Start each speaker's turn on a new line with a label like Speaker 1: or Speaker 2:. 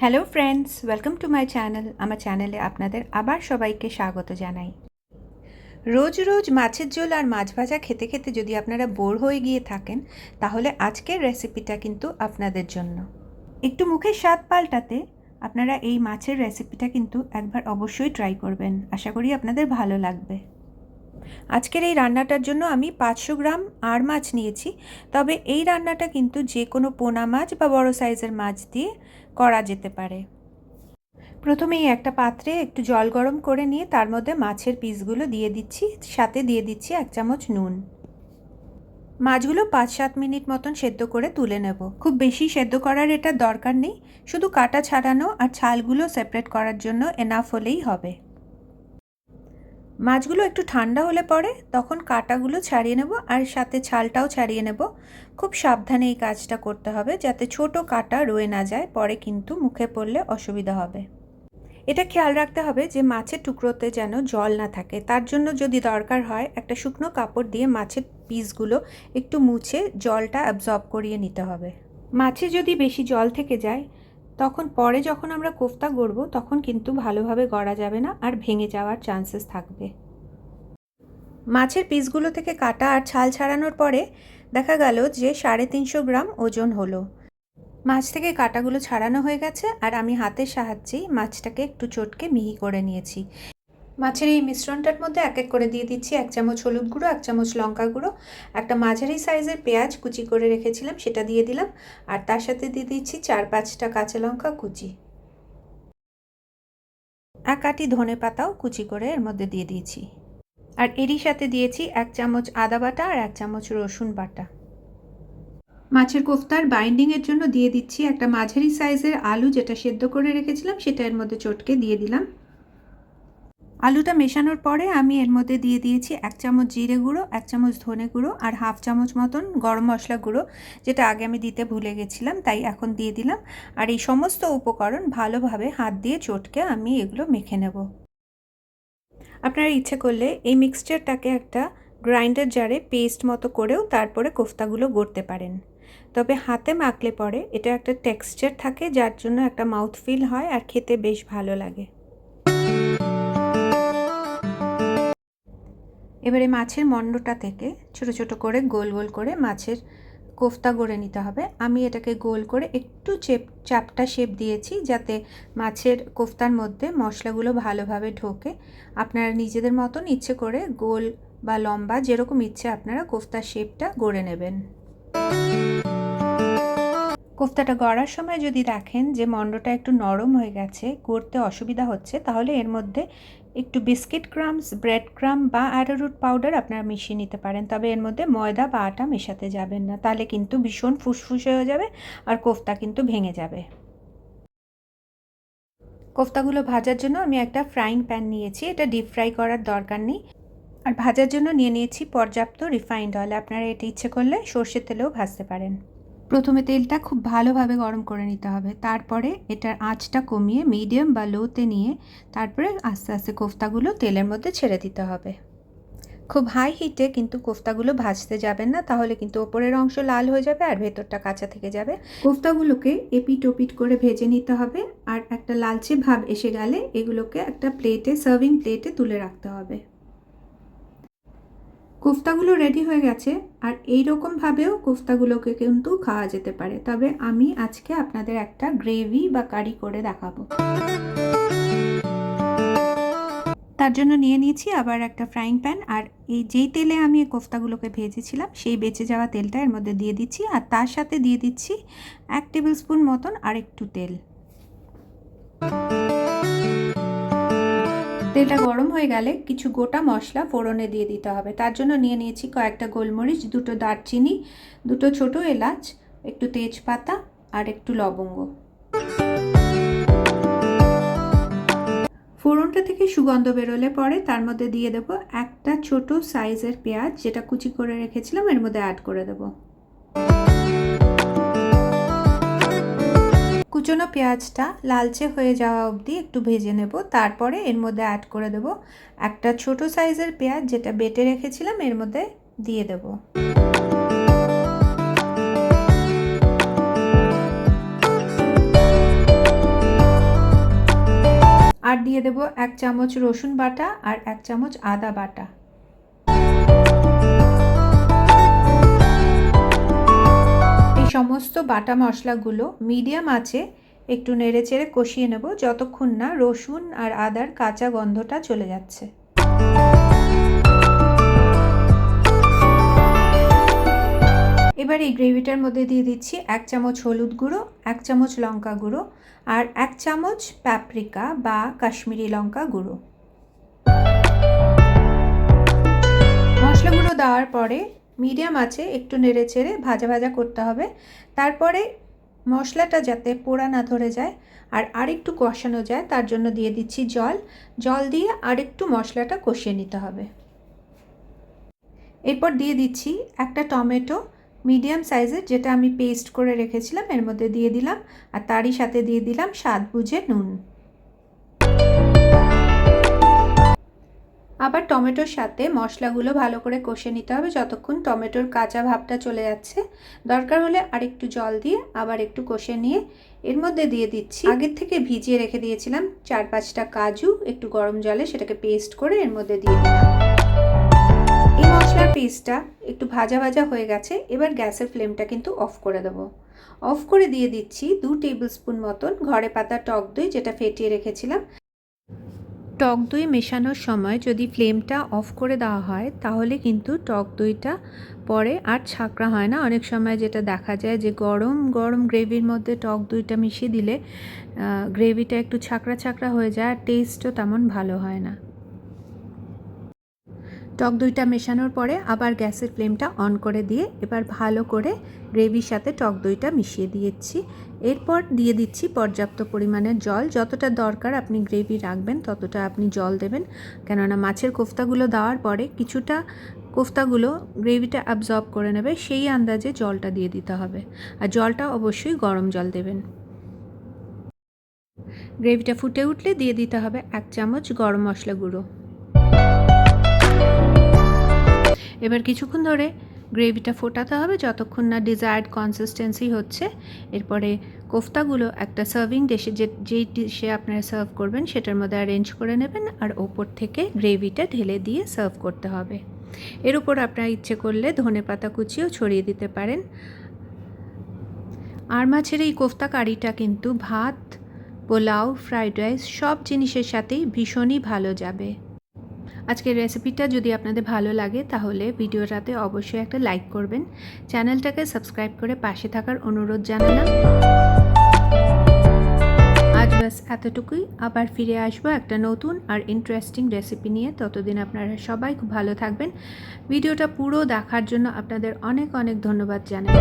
Speaker 1: Hello friends welcome to my channel আমার চ্যানেলে আপনাদের আবার সবাইকে স্বাগত জানাই। রোজ রোজ মাছের ঝোল আর মাছ ভাজা খেতে খেতে যদি আপনারা বোর হয়ে গিয়ে থাকেন, তাহলে আজকের রেসিপিটা কিন্তু আপনাদের জন্য। একটু মুখের স্বাদ পাল্টাতে আপনারা এই মাছের রেসিপিটা কিন্তু একবার অবশ্যই ট্রাই করবেন। আশা করি আপনাদের ভালো লাগবে। আজকের এই রান্নাটার জন্য আমি পাঁচশো গ্রাম আর মাছ নিয়েছি, তবে এই রান্নাটা কিন্তু যে কোনো পোনা মাছ বা বড় সাইজের মাছ দিয়ে করা যেতে পারে। প্রথমেই একটা পাত্রে একটু জল গরম করে নিয়ে তার মধ্যে মাছের পিসগুলো দিয়ে দিচ্ছি, সাথে দিয়ে দিচ্ছি এক চামচ নুন। মাছগুলো পাঁচ সাত মিনিট মতন সেদ্ধ করে তুলে নেব। খুব বেশি সেদ্ধ করার এটা দরকার নেই, শুধু কাটা ছাড়ানো আর ছালগুলো সেপারেট করার জন্য এনাফ হলেই হবে। মাছগুলো একটু ঠান্ডা হলে পরে তখন কাটাগুলো ছাড়িয়ে নেব আর সাথে ছালটাও ছাড়িয়ে নেব। খুব সাবধানে এই কাজটা করতে হবে যাতে ছোট কাটা রয়ে না যায়, পরে কিন্তু মুখে পড়লে অসুবিধা হবে। এটা খেয়াল রাখতে হবে যে মাছের টুকরোতে যেন জল না থাকে। তার জন্য যদি দরকার হয় একটা শুকনো কাপড় দিয়ে মাছের পিসগুলো একটু মুছে জলটা অ্যাবজর্ব করিয়ে নিতে হবে। মাছে যদি বেশি জল থেকে যায় তখন পরে যখন আমরা কোফতা গড়ব, তখন কিন্তু ভালোভাবে গড়া যাবে না আর ভেঙে যাওয়ার চান্সেস থাকবে। মাছের পিসগুলো থেকে কাটা আর ছাল ছাড়ানোর পরে দেখা গেল যে সাড়ে তিনশো গ্রাম ওজন হলো। মাছ থেকে কাটাগুলো ছাড়ানো হয়ে গেছে আর আমি হাতের সাহায্যেই মাছটাকে একটু চটকে মিহি করে নিয়েছি। মাছের এই মিশ্রণটার মধ্যে এক এক করে দিয়ে দিচ্ছি। এক চামচ হলুদ গুঁড়ো, এক চামচ লঙ্কা গুঁড়ো, একটা মাঝারি সাইজের পেঁয়াজ কুচি করে রেখেছিলাম, সেটা দিয়ে দিলাম। আর তার সাথে দিয়ে দিচ্ছি চার পাঁচটা কাঁচা লঙ্কা কুচি। এক আটি ধনে পাতাও কুচি করে এর মধ্যে দিয়ে দিয়েছি। আর এরই সাথে দিয়েছি এক চামচ আদা বাটা আর এক চামচ রসুন বাটা। মাছের কোফতার বাইন্ডিংয়ের জন্য দিয়ে দিচ্ছি একটা মাঝারি সাইজের আলু, যেটা সেদ্ধ করে রেখেছিলাম, সেটা এর মধ্যে চটকে দিয়ে দিলাম। আলুটা মেশানোর পরে আমি এর মধ্যে দিয়ে দিয়েছি এক চামচ জিরে গুঁড়ো, এক চামচ ধনে গুঁড়ো আর হাফ চামচ মতন গরম মশলা গুঁড়ো, যেটা আগে আমি দিতে ভুলে গেছিলাম, তাই এখন দিয়ে দিলাম। আর এই সমস্ত উপকরণ ভালোভাবে হাত দিয়ে চটকে আমি এগুলো মেখে নেব। আপনারা ইচ্ছে করলে এই মিক্সচারটাকে একটা গ্রাইন্ডার জারে পেস্ট মতো করেও তারপরে কোফতাগুলো গড়তে পারেন। তবে হাতে মাখলে পরে এটা একটা টেক্সচার থাকে, যার জন্য একটা মাউথ ফিল হয় আর খেতে বেশ ভালো লাগে। এবারে মাছের মণ্ডটা থেকে ছোট ছোট করে গোল গোল করে মাছের কোফতা গড়ে নিতে হবে। আমি এটাকে গোল করে একটু চেপ, চাপটা শেপ দিয়েছি যাতে মাছের কোফতার মধ্যে মশলাগুলো ভালোভাবে ঢোকে। আপনারা নিজেদের মতন ইচ্ছে করে গোল বা লম্বা যেরকম ইচ্ছে আপনারা কোফতার শেপটা গড়ে নেবেন। কোফতাটা গড়ার সময় যদি দেখেন যে মণ্ডটা একটু নরম হয়ে গেছে করতে অসুবিধা হচ্ছে, তাহলে এর মধ্যে একটু বিস্কিট ক্রামস, ব্রেড ক্রাম বা অ্যারোরুট পাউডার আপনারা মিশিয়ে নিতে পারেন। তবে এর মধ্যে ময়দা বা আটা মেশাতে যাবেন না, তাহলে কিন্তু ভীষণ ফুসফুসে হয়ে যাবে আর কোফতা কিন্তু ভেঙে যাবে। কোফতাগুলো ভাজার জন্য আমি একটা ফ্রাইং প্যান নিয়েছি, এটা ডিপ ফ্রাই করার দরকার নেই। আর ভাজার জন্য নিয়ে নিয়েছি পর্যাপ্ত রিফাইন্ড অয়েল, আপনারা এটা ইচ্ছে করলে সর্ষের তেলেও ভাজতে পারেন। প্রথমে তেলটা খুব ভালোভাবে গরম করে নিতে হবে। তারপরে এটার আঁচটা কমিয়ে মিডিয়াম বা লোতে নিয়ে তারপরে আস্তে আস্তে কোফতাগুলো তেলের মধ্যে ছেড়ে দিতে হবে। খুব হাই হিটে কিন্তু কোফতাগুলো ভাজতে যাবেন না, তাহলে কিন্তু ওপরের অংশ লাল হয়ে যাবে আর ভেতরটা কাঁচা থেকে যাবে। কোফতাগুলোকে এপিট ওপিট করে ভেজে নিতে হবে আর একটা লালচে ভাব এসে গেলে এগুলোকে একটা প্লেটে সার্ভিং প্লেটে তুলে রাখতে হবে। কোফতাগুলো রেডি হয়ে গেছে, আর এই রকমভাবেও কোফতাগুলোকে কিন্তু খাওয়া যেতে পারে। তবে আমি আজকে আপনাদের একটা গ্রেভি বা কারি করে দেখাবো। তার জন্য নিয়ে নিয়েছি আবার একটা ফ্রাইং প্যান আর এই যেই তেলে আমি এই কোফতাগুলোকে ভেজেছিলাম, সেই বেঁচে যাওয়া তেলটা এর মধ্যে দিয়ে দিচ্ছি, আর তার সাথে দিয়ে দিচ্ছি এক টেবিল স্পুন মতন আর একটু তেল। তেলটা গরম হয়ে গেলে কিছু গোটা মশলা ফোড়নে দিয়ে দিতে হবে। তার জন্য নিয়ে নিয়েছি কয়েকটা গোলমরিচ, দুটো দারচিনি, দুটো ছোট এলাচ, একটু তেজপাতা আর একটু লবঙ্গ। ফোড়নটা থেকে সুগন্ধ বেরোলে পরে তার মধ্যে দিয়ে দেব একটা ছোট সাইজের পেঁয়াজ, যেটা কুচি করে রেখেছিলাম, এর মধ্যে অ্যাড করে দেবো। কুচনো পেঁয়াজটা লালচে হয়ে যাওয়া অবধি একটু ভেজে নেব। তারপরে এর মধ্যে অ্যাড করে দেব একটা ছোট সাইজের পেঁয়াজ যেটা বেটে রেখেছিলাম, এর মধ্যে দিয়ে দেবো। আর দিয়ে দেব এক চামচ রসুন বাটা আর এক চামচ আদা বাটা। সমস্ত বাটা মশলাগুলো মিডিয়াম আছে, একটু নেড়ে চেড়ে কষিয়ে নেব যতক্ষণ না রসুন আর আদার কাঁচা গন্ধটা চলে যাচ্ছে। এবার এই গ্রেভিটার মধ্যে দিয়ে দিচ্ছি এক চামচ হলুদ গুঁড়ো, এক চামচ লঙ্কা গুঁড়ো আর এক চামচ প্যাপরিকা বা কাশ্মীরি লঙ্কা গুঁড়ো। মশলাগুলো দেওয়ার পরে মিডিয়াম আছে, একটু নেড়ে চেড়ে ভাজা ভাজা করতে হবে। তারপরে মশলাটা যাতে পোড়া না ধরে যায় আর আরেকটু কষানো যায়, তার জন্য দিয়ে দিচ্ছি জল। জল দিয়ে আরেকটু মশলাটা কষিয়ে নিতে হবে। এরপর দিয়ে দিচ্ছি একটা টমেটো, মিডিয়াম সাইজের যেটা আমি পেস্ট করে রেখেছিলাম, এর মধ্যে দিয়ে দিলাম। আর তারই সাথে দিয়ে দিলাম স্বাদ বুঝে নুন। আবার টমেটোর সাথে মশলাগুলো ভালো করে কষে নিতে হবে যতক্ষণ টমেটোর কাঁচা ভাবটা চলে যাচ্ছে। দরকার হলে আরেকটু জল দিয়ে আবার একটু কষে নিয়ে এর মধ্যে দিয়ে দিচ্ছি। আগের থেকে ভিজিয়ে রেখে দিয়েছিলাম চার পাঁচটা কাজু, একটু গরম জলে সেটাকে পেস্ট করে এর মধ্যে দিয়ে দিলাম। এই মশলার পেস্টটা একটু ভাজা ভাজা হয়ে গেছে, এবার গ্যাসের ফ্লেমটা কিন্তু অফ করে দেবো। অফ করে দিয়ে দিচ্ছি দু টেবিল স্পুন মতন ঘরে পাতা টক দই যেটা ফেটিয়ে রেখেছিলাম। টক দই মেশানোর সময় যদি ফ্লেমটা অফ করে দেওয়া হয়, তাহলে কিন্তু টক দইটা পরে আর ছাঁকড়া হয় না। অনেক সময় যেটা দেখা যায় যে গরম গরম গ্রেভির মধ্যে টক দইটা মিশিয়ে দিলে গ্রেভিটা একটু ছাঁকড়া ছাঁকড়া হয়ে যায় আর টেস্টও তেমন ভালো হয় না। টক দইটা মেশানোর পরে আবার গ্যাসের ফ্লেমটা অন করে দিয়ে এবার ভালো করে গ্রেভির সাথে টক দইটা মিশিয়ে দিয়েছি। এরপর দিয়ে দিচ্ছি পর্যাপ্ত পরিমাণের জল। যতটা দরকার আপনি গ্রেভি রাখবেন ততটা আপনি জল দেবেন। কেননা মাছের কোফতাগুলো দেওয়ার পরে কিছুটা কোফতাগুলো গ্রেভিটা অ্যাবজর্ব করে নেবে, সেই আন্দাজে জলটা দিয়ে দিতে হবে। আর জলটা অবশ্যই গরম জল দেবেন। গ্রেভিটা ফুটে উঠলে দিয়ে দিতে হবে এক চামচ গরম মশলা গুঁড়ো। এবার কিছুক্ষণ ধরে গ্রেভিটা ফোটাতে হবে যতক্ষণ না ডিজায়ার্ড কনসিস্টেন্সি হচ্ছে। এরপরে কোফতাগুলো একটা সার্ভিং ডিশে যে, যেই ডিশে আপনারা সার্ভ করবেন সেটার মধ্যে অ্যারেঞ্জ করে নেবেন আর ওপর থেকে গ্রেভিটা ঢেলে দিয়ে সার্ভ করতে হবে। এর উপর আপনারা ইচ্ছে করলে ধনে পাতা কুচিও ছড়িয়ে দিতে পারেন। আর মাছের এই কোফতা কারিটা কিন্তু ভাত, পোলাও, ফ্রাইড রাইস সব জিনিসের সাথেই ভীষণই ভালো যাবে। আজকের রেসিপিটা যদি আপনাদের ভালো লাগে, তাহলে ভিডিওটাতে অবশ্যই একটা লাইক করবেন। চ্যানেলটাকে সাবস্ক্রাইব করে পাশে থাকার অনুরোধ জানালাম। আজ ব্যাস এতটুকুই। আবার ফিরে আসব একটা নতুন আর ইন্টারেস্টিং রেসিপি নিয়ে। ততদিন আপনারা সবাই খুব ভালো থাকবেন। ভিডিওটা পুরো দেখার জন্য আপনাদের অনেক অনেক ধন্যবাদ জানাই।